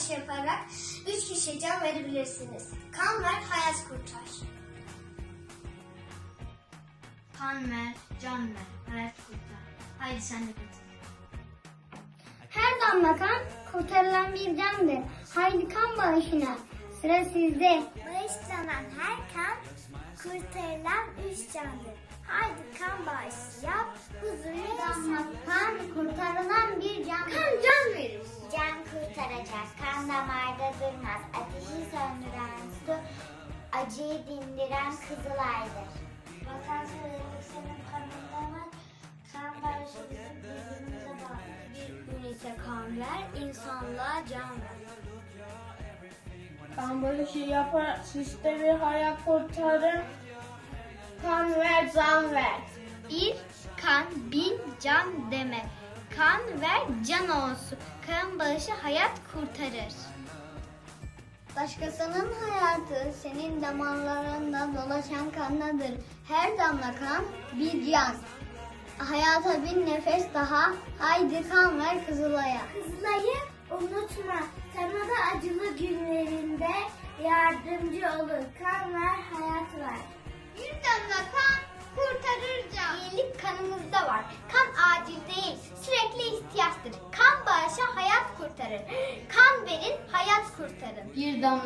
bağışı yaparak 3 kişiye can verebilirsiniz. Kan ver, hayat kurtar. Kan ver, can ver, hayat kurtar. Haydi sen de katıl. Her damla kan kurtarılan bir candır. Haydi kan bağışına. Sıra sizde. Bağışlanan her kan kurtarılan üç candır. Haydi kan bağışı yap, huzurlu Damla kan kurtarılan bir can. Kan can verir. Can kurtaracak, kan damarda durmaz. Ateşi söndüren su, acıyı dindiren kızılaydır. Vatan sevmek senin kanında var. Kan bağışı bizim birbirimize bağlı. Bir gün ise kan ver, insanlığa can ver. Kan barışı yaparak sistemi hayat kurtarın. Kan ver, can ver. Bir kan bin can demek. Kan ver can olsun. Kan bağışı hayat kurtarır. Başkasının hayatı senin damarlarında dolaşan kandadır. Her damla kan bir can. Hayata bir nefes daha. Haydi kan ver Kızılay'a. Kızılay'ı unutma. Sana da acılı günlerinde yardımcı olur. Kan ver, hayat ver. Kurtarır. Kan verin, hayat kurtarın. Bir damla